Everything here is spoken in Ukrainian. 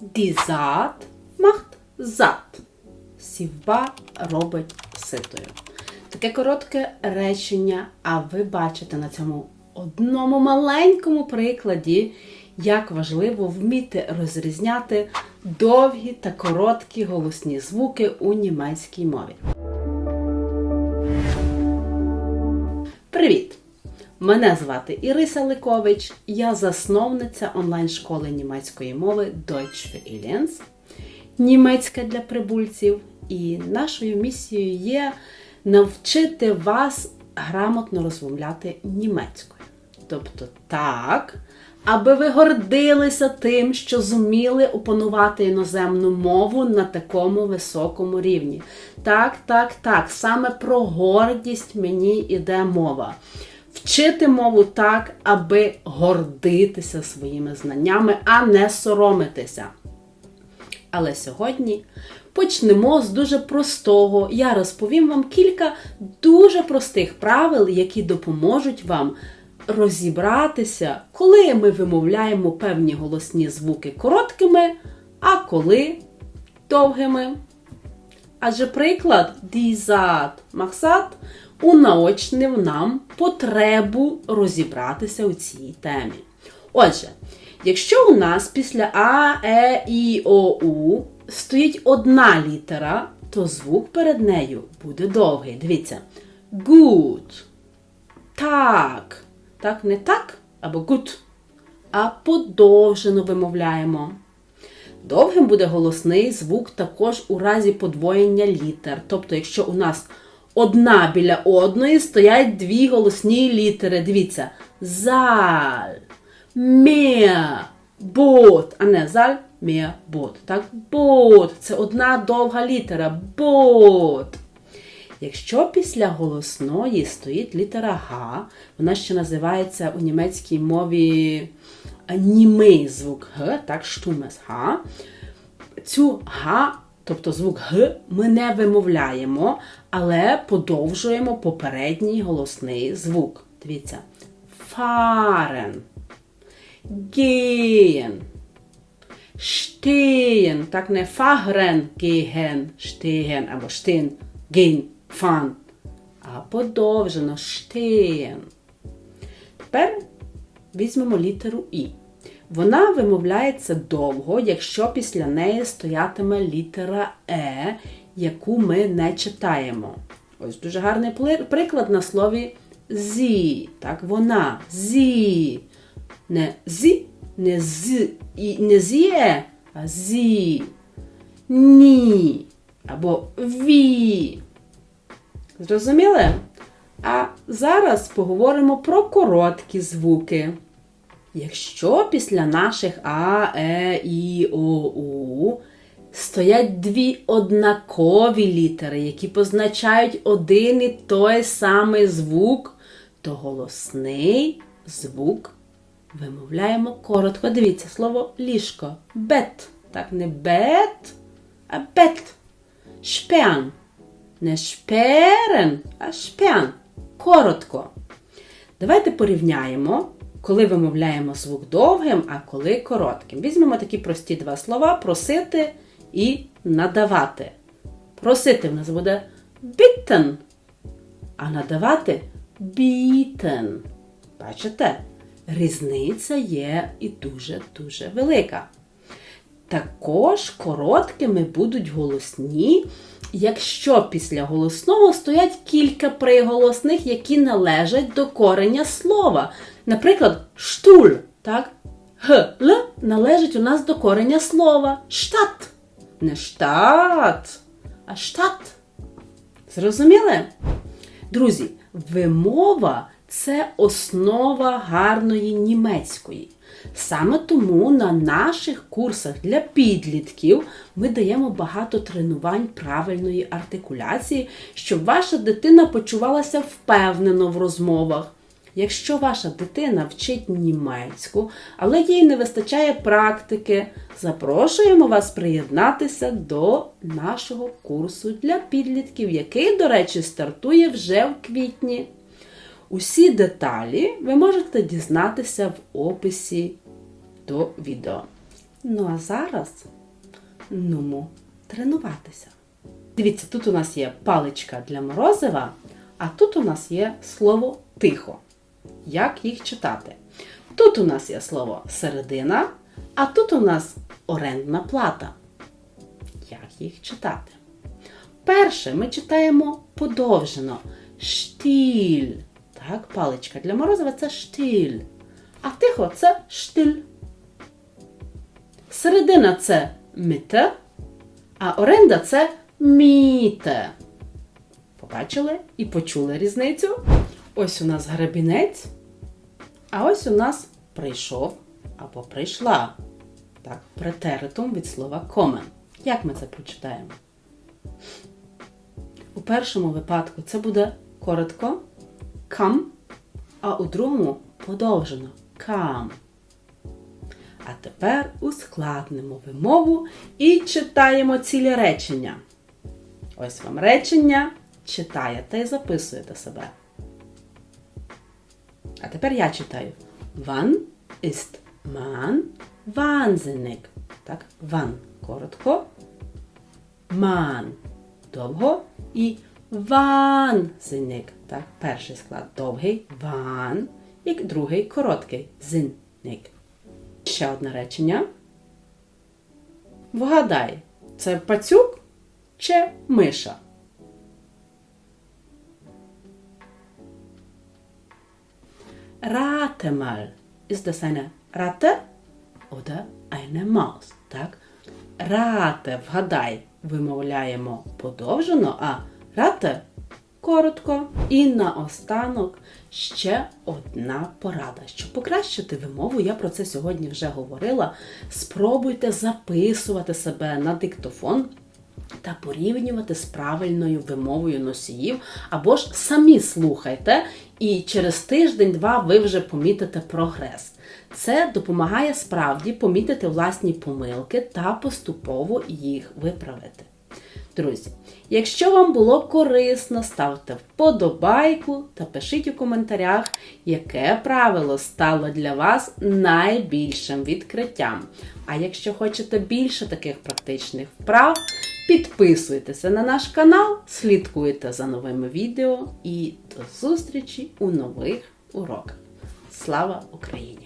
Die Saat macht satt. Сівба робить ситою. Таке коротке речення, а ви бачите на цьому одному маленькому прикладі, як важливо вміти розрізняти довгі та короткі голосні звуки у німецькій мові. Мене звати Іриса Ликович, я засновниця онлайн-школи німецької мови Deutsch für Aliens, німецька для прибульців. І нашою місією є навчити вас грамотно розмовляти німецькою. Тобто так, аби ви гордилися тим, що зуміли опанувати іноземну мову на такому високому рівні. Так, так, так, саме про гордість мені йде мова. Вчити мову так, аби гордитися своїми знаннями, а не соромитися. Але сьогодні почнемо з дуже простого. Я розповім вам кілька дуже простих правил, які допоможуть вам розібратися, коли ми вимовляємо певні голосні звуки короткими, а коли довгими. Адже приклад дізат Максат унаочнив нам потребу розібратися у цій темі. Отже, якщо у нас після А, Е, І, О, У стоїть одна літера, то звук перед нею буде довгий. Дивіться. Gut. Так. Так, не так, або gut, а подовжено вимовляємо. Довгим буде голосний звук також у разі подвоєння літер. Тобто, якщо у нас одна біля одної стоять дві голосні літери. Дивіться, заль, mehr, бот, а не заль, mehr, бот. Так, бот. Це одна довга літера. Бот. Якщо після голосної стоїть літера Г, вона ще називається у німецькій мові німий звук Г, так, штумес Г. Цю Г, тобто звук Г, ми не вимовляємо, але подовжуємо попередній голосний звук. Дивіться. Fahren, gehen, stehen, так не fahren, gehen, stehen або stehen, gehen, fahren, а подовжено stehen. Тепер візьмемо літеру І. Вона вимовляється довго, якщо після неї стоятиме літера Е, яку ми не читаємо. Ось дуже гарний приклад на слові зі. Так, вона зі. Не зі, не з, і не зіє, а зі. Ні. Або ві. Зрозуміли? А зараз поговоримо про короткі звуки. Якщо після наших А, Е, І, О, У стоять дві однакові літери, які позначають один і той самий звук, то голосний звук вимовляємо коротко. Дивіться, слово ліжко. Бет. Так, не бет, а бет. Шпян. Не шперен, а шпян. Коротко. Давайте порівняємо, коли вимовляємо звук довгим, а коли коротким. Візьмемо такі прості два слова просити і надавати. Просити в нас буде bitten, а надавати bieten. Бачите? Різниця є і дуже-дуже велика. Також короткими будуть голосні, якщо після голосного стоять кілька приголосних, які належать до кореня слова. Наприклад, штуль. так? Г, Л належить у нас до кореня слова штат. Не штат, а штат. Зрозуміли? Друзі, вимова це основа гарної німецької. Саме тому на наших курсах для підлітків ми даємо багато тренувань правильної артикуляції, щоб ваша дитина почувалася впевнено в розмовах. Якщо ваша дитина вчить німецьку, але їй не вистачає практики, запрошуємо вас приєднатися до нашого курсу для підлітків, який, до речі, стартує вже в квітні. Усі деталі ви можете дізнатися в описі до відео. Ну а зараз нумо тренуватися. Дивіться, тут у нас є паличка для морозива, а тут у нас є слово тихо. Як їх читати? Тут у нас є слово середина, а тут у нас орендна плата. Як їх читати? Перше ми читаємо подовжено штіль. Так, паличка для морозива це штіль. А тихо це штиль. Середина це мите, а оренда це міте. Побачили і почули різницю? Ось у нас гребінець, а ось у нас прийшов або прийшла. Так, претеритум від слова комен. Як ми це прочитаємо? У першому випадку це буде коротко come, а у другому подовжено come. А тепер ускладнимо вимову і читаємо цілі речення. Ось вам речення. Читаєте і записуєте себе. А тепер я читаю. Wann ist man wahnsinnig? Так, wann коротко. Man довго і wahnsinnig. Так, перший склад довгий ван, і другий короткий зинник. Ще одне речення. Вгадай, це пацюк чи миша? Rate mal. Ist das eine Ratte oder eine Maus? Так? Рате, вгадай, вимовляємо подовжено, а рате коротко. І наостанок ще одна порада. Щоб покращити вимову, я про це сьогодні вже говорила. Спробуйте записувати себе на диктофон та порівнювати з правильною вимовою носіїв, або ж самі слухайте, і через тиждень-два ви вже помітите прогрес. Це допомагає справді помітити власні помилки та поступово їх виправити. Друзі, якщо вам було корисно, ставте вподобайку та пишіть у коментарях, яке правило стало для вас найбільшим відкриттям. А якщо хочете більше таких практичних вправ, підписуйтеся на наш канал, слідкуйте за новими відео і до зустрічі у нових уроках. Слава Україні!